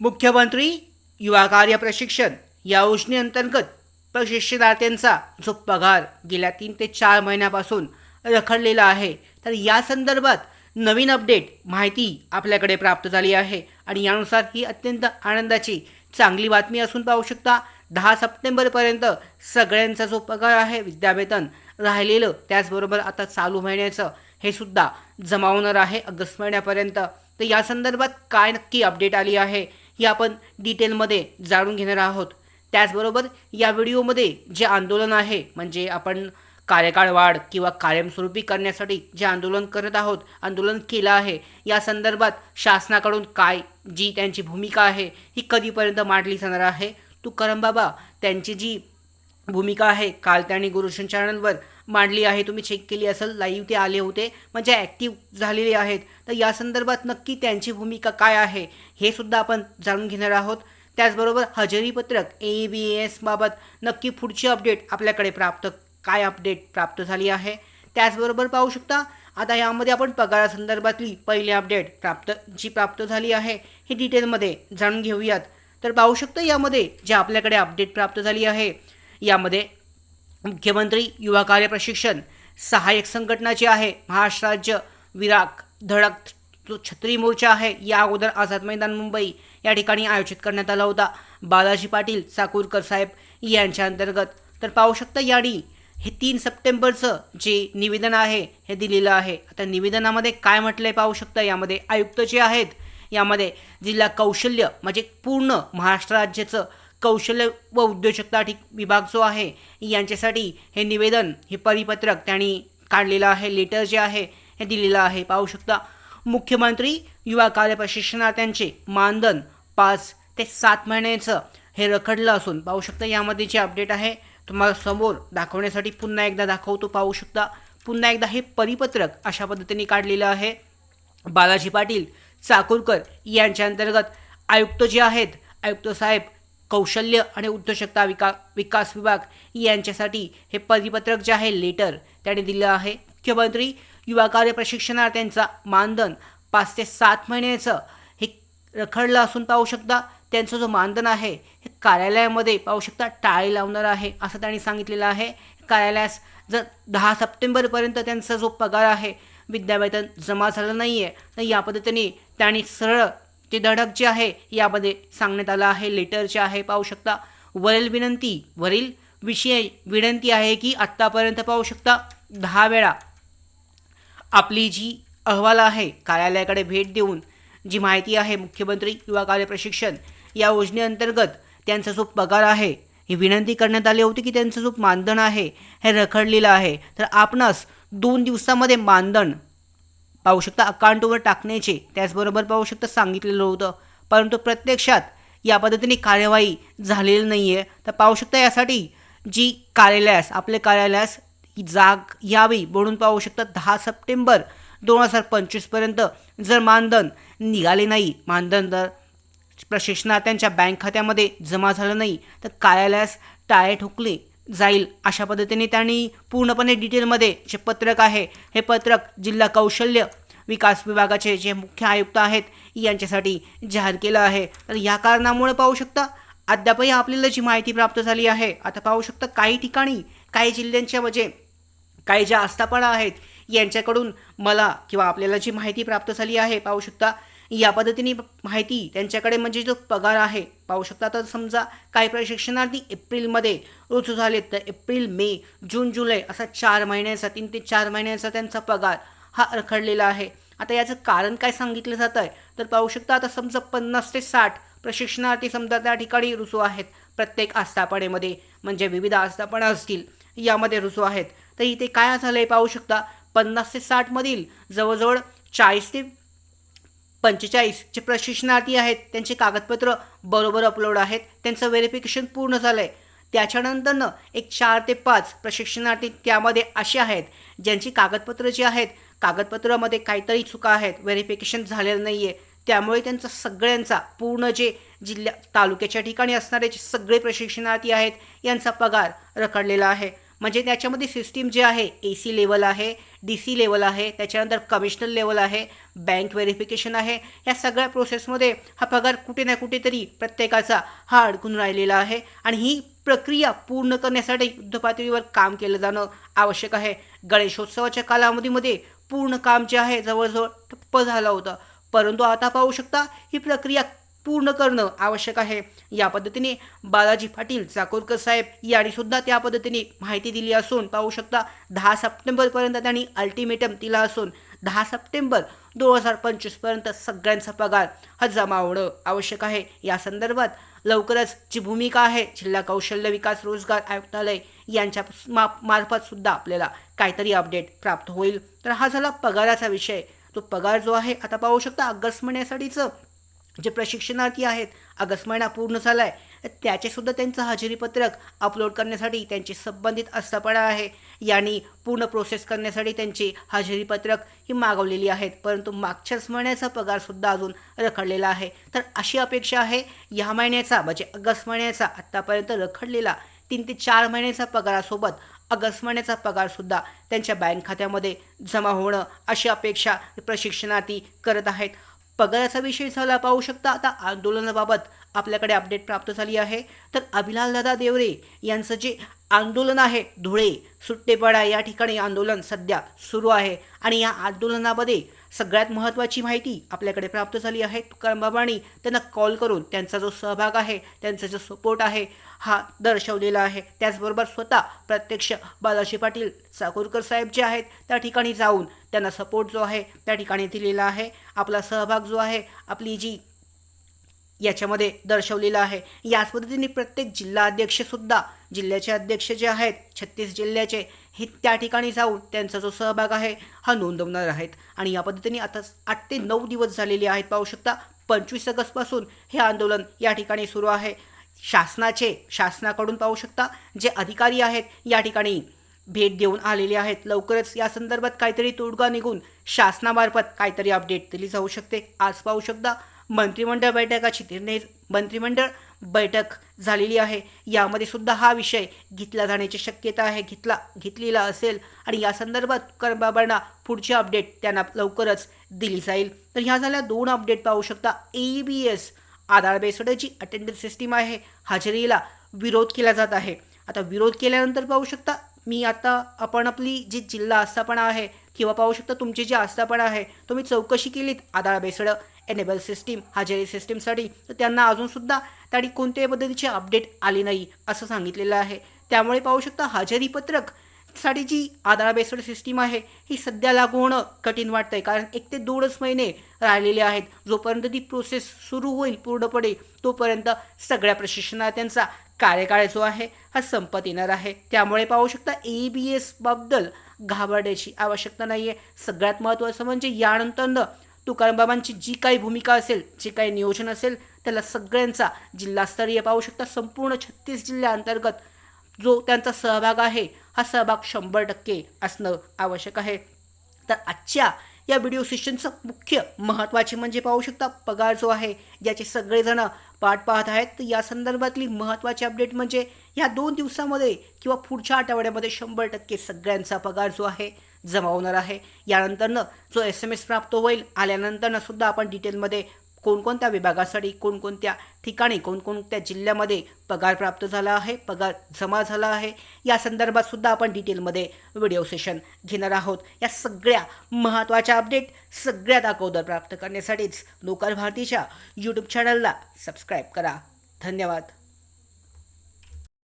मुख्यमंत्री युवा कार्य प्रशिक्षण या योजनेअंतर्गत प्रशिक्षणार्थ्यांचा जो पगार गेल्या तीन ते चार महिन्यापासून रखडलेला आहे तर या संदर्भात नवीन अपडेट माहिती आपल्याकडे प्राप्त झाली आहे आणि यानुसार ही अत्यंत आनंदाची चांगली बातमी असून पाहू शकता दहा सप्टेंबरपर्यंत सगळ्यांचा जो पगार आहे विद्यावेतन राहिलेलं त्याचबरोबर आता चालू महिन्याचं हे सुद्धा जमा होणार आहे ऑगस्ट महिन्यापर्यंत. तर या संदर्भात काय नक्की अपडेट आली आहे ही आपण डिटेलमध्ये जाणून घेणार आहोत. त्याचबरोबर या व्हिडिओमध्ये जे आंदोलन आहे म्हणजे आपण कार्यकाळ वाढ किंवा कायमस्वरूपी करण्यासाठी जे आंदोलन करत आहोत आंदोलन केलं आहे या संदर्भात शासनाकडून काय जी त्यांची भूमिका आहे ही कधीपर्यंत मांडली जाणार आहे? तुकाराम बाबा त्यांची जी भूमिका आहे काल त्यांनी गुरुशन चॅनलवर मांडली आहे तुम्ही चेक केली असेल लाईव्ह ते आले होते म्हणजे ॲक्टिव्ह झालेले आहेत. तर या संदर्भात नक्की त्यांची भूमिका काय आहे हे सुद्धा आपण जाणून घेणार आहोत. त्याचबरोबर हजेरीपत्रक ए बी एसबाबत नक्की पुढची अपडेट आपल्याकडे प्राप्त काय अपडेट प्राप्त झाली आहे त्याचबरोबर पाहू शकता आता यामध्ये आपण पगारासंदर्भातली पहिली अपडेट प्राप्त जी प्राप्त झाली आहे हे डिटेलमध्ये जाणून घेऊयात. तर पाहू शकता यामध्ये जे आपल्याकडे अपडेट प्राप्त झाली आहे यामध्ये मुख्यमंत्री युवा कार्य प्रशिक्षण सहाय्यक संघटनाचे आहे. महाराष्ट्र राज्य विराग धडक जो छत्री मोर्चा आहे. या अगोदर आझाद मैदान मुंबई या ठिकाणी आयोजित करण्यात आला होता. बालाजी पाटील साकूरकर साहेब यांच्या अंतर्गत. तर पाहू शकता यानी हे तीन सप्टेंबरचं जे निवेदन आहे हे दिलेलं आहे. आता निवेदनामध्ये काय म्हटलंय पाहू शकता? यामध्ये आयुक्त जे आहेत. यामध्ये जिल्हा कौशल्य म्हणजे पूर्ण महाराष्ट्र राज्याचं कौशल्य व उद्योजकता ठीक विभाग जो आहे यांच्यासाठी हे निवेदन हे परिपत्रक त्यांनी काढलेलं आहे. लेटर जे आहे हे दिलेलं आहे. पाहू शकता मुख्यमंत्री युवा कार्य प्रशिक्षणार्थ्यांचे मानधन पाच ते सात महिन्याचं हे रखडलं असून पाहू शकता यामध्ये जे अपडेट आहे तुम्हाला समोर दाखवण्यासाठी पुन्हा एकदा दाखवतो. पाहू शकता पुन्हा एकदा हे परिपत्रक अशा पद्धतीने काढलेलं आहे. बालाजी पाटील चाकूरकर यांच्या अंतर्गत आयुक्त जे आहेत आयुक्त साहेब कौशल्य आणि उद्योजकता विका विकास विभाग यांच्यासाठी हे परिपत्रक जे आहे लेटर त्याने दिलं आहे. मुख्यमंत्री युवा कार्य प्रशिक्षणार्थ्यांचा मानधन पाच ते सात महिन्याचं हे रखडलं असून पाहू शकता त्यांचं जो मानधन आहे हे कार्यालयामध्ये पाहू शकता टाळी लावणार आहे असं त्यांनी सांगितलेलं आहे. कार्यालयास जर दहा सप्टेंबरपर्यंत त्यांचा जो पगार आहे विद्यावेतन जमा झालं नाही आहे तर या पद्धतीने त्यांनी सरळ ते धडक जे आहे यामध्ये सांगण्यात आलं आहे लेटर जे आहे पाहू शकता. वरील विनंती वरील विषय विनंती आहे की आत्तापर्यंत पाहू शकता दहा वेळा आपली जी अहवाल आहे कार्यालयाकडे भेट देऊन जी माहिती आहे मुख्यमंत्री युवा कार्य प्रशिक्षण या योजनेअंतर्गत त्यांचा जो पगार आहे ही विनंती करण्यात आली होती की त्यांचं जो मानधन आहे हे रखडलेलं आहे. तर आपणास दोन दिवसामध्ये मानधन पाहू शकता अकाउंटवर टाकण्याचे त्याचबरोबर पाहू शकता सांगितलेलं होतं. परंतु प्रत्यक्षात या पद्धतीने कार्यवाही झालेली नाही आहे तर पाहू शकता यासाठी जी कार्यालयास आपल्या कार्यालयास जाग यावी म्हणून पाहू शकता दहा सप्टेंबर दोन हजार पंचवीसपर्यंत जर मानधन निघाले नाही मानधन जर प्रशिक्षणार्थ्यांच्या बँक खात्यामध्ये जमा झालं नाही तर कार्यालयास टाळे ठोकले. जाईल. अशा पद्धतीने त्यांनी पूर्णपणे डिटेलमध्ये जे पत्रक आहे हे पत्रक जिल्हा कौशल्य विकास विभागाचे जे मुख्य आयुक्त आहेत यांच्यासाठी जाहीर केलं आहे. तर या कारणामुळे पाहू शकता अद्यापही आपल्याला जी माहिती प्राप्त झाली आहे आता पाहू शकता काही ठिकाणी काही जिल्ह्यांच्या म्हणजे काही ज्या आस्थापना आहेत यांच्याकडून मला किंवा आपल्याला जी माहिती प्राप्त झाली आहे पाहू शकता. या पद्धतीने माहिती त्यांच्याकडे म्हणजे जो पगार आहे पाहू शकता. तर समजा काही प्रशिक्षणार्थी एप्रिलमध्ये रुजू झाले तर एप्रिल मे जून जुलै असा चार महिन्याचा तीन ते चार महिन्याचा त्यांचा पगार हा रखडलेला आहे. आता याचं कारण काय सांगितलं जातं आहे? तर पाहू शकता आता समजा पन्नास ते साठ प्रशिक्षणार्थी समजा त्या ठिकाणी रुजू आहेत. प्रत्येक आस्थापनेमध्ये म्हणजे विविध आस्थापना असतील यामध्ये रुजू आहेत. तर इथे काय झालं आहे पाहू शकता पन्नास ते साठमधील जवळजवळ चाळीस ते पंचेचाळीस जे प्रशिक्षणार्थी आहेत त्यांचे कागदपत्र बरोबर अपलोड आहेत त्यांचं व्हेरिफिकेशन पूर्ण झालं आहे त्याच्यानंतरनं एक चार ते पाच प्रशिक्षणार्थी त्यामध्ये असे आहेत ज्यांची कागदपत्र जी आहेत कागदपत्रामध्ये काहीतरी चुका आहेत व्हेरिफिकेशन झालेलं नाही आहे त्यामुळे त्यांचा सगळ्यांचा पूर्ण जे जिल्ह्या तालुक्याच्या ठिकाणी असणारे जे सगळे प्रशिक्षणार्थी आहेत यांचा पगार रखडलेला आहे. म्हणजे त्याच्यामध्ये सिस्टीम जे आहे ए सी लेवल आहे डी सी लेवल आहे त्याच्यानंतर कमिशनर लेवल आहे बँक व्हेरिफिकेशन आहे या सगळ्या प्रोसेसमध्ये हा पगार कुठे ना कुठेतरी प्रत्येकाचा हा अडकून राहिलेला आहे आणि ही प्रक्रिया पूर्ण करण्यासाठी युद्धपातळीवर काम केलं जाणं आवश्यक आहे. गणेशोत्सवाच्या कालावधीमध्ये पूर्ण काम जे आहे जवळजवळ ठप्प झालं होतं. परंतु आता पाहू शकता ही प्रक्रिया पूर्ण करणं आवश्यक आहे. या पद्धतीने बालाजी पाटील चाकोरकर साहेब यांनी सुद्धा त्या पद्धतीने माहिती दिली असून पाहू शकता दहा सप्टेंबरपर्यंत त्यांनी अल्टिमेटम दिला असून दहा सप्टेंबर दोन हजार पंचवीसपर्यंत सगळ्यांचा पगार हा जमा होणं आवश्यक आहे. या संदर्भात लवकरच जी भूमिका आहे जिल्हा कौशल्य विकास रोजगार आयुक्तालय यांच्या मा मार्फत सुद्धा आपल्याला काहीतरी अपडेट प्राप्त होईल. तर हा झाला पगाराचा विषय. तो पगार जो आहे आता पाहू शकता ऑगस्ट महिन्यासाठीचं जे प्रशिक्षणार्थी आहेत ऑगस्ट महिना पूर्ण झाला आहे त्याचेसुद्धा त्यांचं हजेरीपत्रक अपलोड करण्यासाठी त्यांची संबंधित आस्थापना आहे. यांनी पूर्ण प्रोसेस करण्यासाठी त्यांची हजेरीपत्रक ही मागवलेली आहेत. परंतु मागच्याच महिन्याचा पगारसुद्धा अजून रखडलेला आहे. तर अशी अपेक्षा आहे या महिन्याचा म्हणजे ऑगस्ट महिन्याचा आत्तापर्यंत रखडलेला तीन ते चार महिन्याचा पगारासोबत ऑगस्ट महिन्याचा पगारसुद्धा त्यांच्या बँक खात्यामध्ये जमा होणं अशी अपेक्षा प्रशिक्षणार्थी करत आहेत. पगाराचा विषय झाला पाहू शकता. आता आंदोलनाबाबत आपल्याकडे अपडेट प्राप्त झाली आहे. तर अभिलालदादा देवरे यांचं जे आंदोलन आहे धुळे सुट्टेपाडा या ठिकाणी आंदोलन सध्या सुरू आहे. आणि या आंदोलनामध्ये सगळ्यात महत्त्वाची माहिती आपल्याकडे प्राप्त झाली आहे. तुकाराम बाबांनी त्यांना कॉल करून त्यांचा जो सहभाग आहे त्यांचा जो सपोर्ट आहे हा दर्शवलेला आहे. त्याचबरोबर स्वतः प्रत्यक्ष बालाजी पाटील चाकूरकर साहेब जे आहेत त्या ठिकाणी जाऊन त्यांना सपोर्ट जो आहे त्या ठिकाणी दिलेला आहे. आपला सहभाग जो आहे आपली जी याच्यामध्ये दर्शवलेला आहे. याच पद्धतीने प्रत्येक जिल्हा अध्यक्षसुद्धा जिल्ह्याचे अध्यक्ष जे आहेत छत्तीस जिल्ह्याचे हे त्या ठिकाणी जाऊन त्यांचा जो सहभाग आहे हा नोंदवणार आहेत. आणि या पद्धतीने आता आठ ते नऊ दिवस झालेले आहेत पाहू शकता. पंचवीस ऑगस्टपासून हे आंदोलन या ठिकाणी सुरू आहे. शासनाचे शासनाकडून पाहू शकता जे अधिकारी आहेत या ठिकाणी भेट देऊन आलेले आहेत. लवकरच या संदर्भात काहीतरी तोडगा निघून शासनामार्फत काहीतरी अपडेट दिली जाऊ शकते. आज पाहू शकता मंत्रिमंडळ बैठकाची निर्णय मंत्रिमंडळ बैठक झालेली आहे. यामध्ये सुद्धा हा विषय घेतला जाण्याची शक्यता आहे. घेतला घेतलेला असेल आणि या संदर्भात करबाबांना पुढची अपडेट त्यांना लवकरच दिली जाईल. तर ह्या झाल्या दोन अपडेट पाहू शकता. A B S Aadhaar based G attendance system आहे. हजेरीला विरोध केला जात आहे. आता विरोध केल्यानंतर पाहू शकता मी आता आपण आपली जी जिल्हा आस्थापना आहे किंवा पाहू शकता तुमची जी आस्थापना आहे तुम्ही चौकशी केलीत आधार बेसड एनेबल सिस्टीम हजेरी सिस्टीमसाठी तर त्यांना अजूनसुद्धा त्यासाठी कोणत्याही पद्धतीची अपडेट आली नाही असं सांगितलेलं आहे. त्यामुळे पाहू शकता हजेरी पत्रकसाठी जी आधार बेस्ड सिस्टीम आहे ही सध्या लागू होणं कठीण वाटतंय. कारण एक ते दोनच महिने राहिलेले आहेत. जोपर्यंत ती प्रोसेस सुरू होईल पूर्णपणे तोपर्यंत सगळ्या प्रशिक्षणार्थ्यांचा कार्यकाळ जो आहे हा संपत येणार आहे. त्यामुळे पाहू शकता ए बी एसबद्दल घाबरण्याची आवश्यकता नाही आहे सगळ्यात महत्त्वाचं म्हणजे यानंतरनं तुकारामबाबांची जी काही भूमिका असेल जे काही नियोजन असेल त्याला सगळ्यांचा जिल्हास्तरीय पाहू शकता. संपूर्ण छत्तीस जिल्ह्याअंतर्गत जो त्यांचा सहभाग आहे हा सहभाग शंभर टक्के असणं आवश्यक आहे. तर आजच्या या व्हिडिओ सेशनचं मुख्य महत्त्वाचे म्हणजे पाहू शकता पगार जो आहे ज्याचे सगळेजण पाठ पाहत आहेत. तर या संदर्भातली महत्त्वाची अपडेट म्हणजे या दोन दिवसामध्ये किंवा पुढच्या आठवड्यामध्ये शंभर टक्के सगळ्यांचा पगार जो आहे जमा होणार आहे. यानंतरनं जो एस एम एस प्राप्त होईल आल्यानंतरनं सुद्धा आपण डिटेलमध्ये कोणकोणत्या विभागासाठी कोणकोणत्या ठिकाणी कोणकोणत्या जिल्ह्यामध्ये पगार प्राप्त झाला आहे पगार जमा झाला आहे या संदर्भात सुद्धा आपण डिटेलमध्ये व्हिडिओ सेशन घेणार आहोत. या सगळ्या महत्त्वाच्या अपडेट सगळ्यात अगोदर प्राप्त करण्यासाठीच लोकल भारतीच्या यूट्यूब चॅनलला सबस्क्राईब करा. धन्यवाद.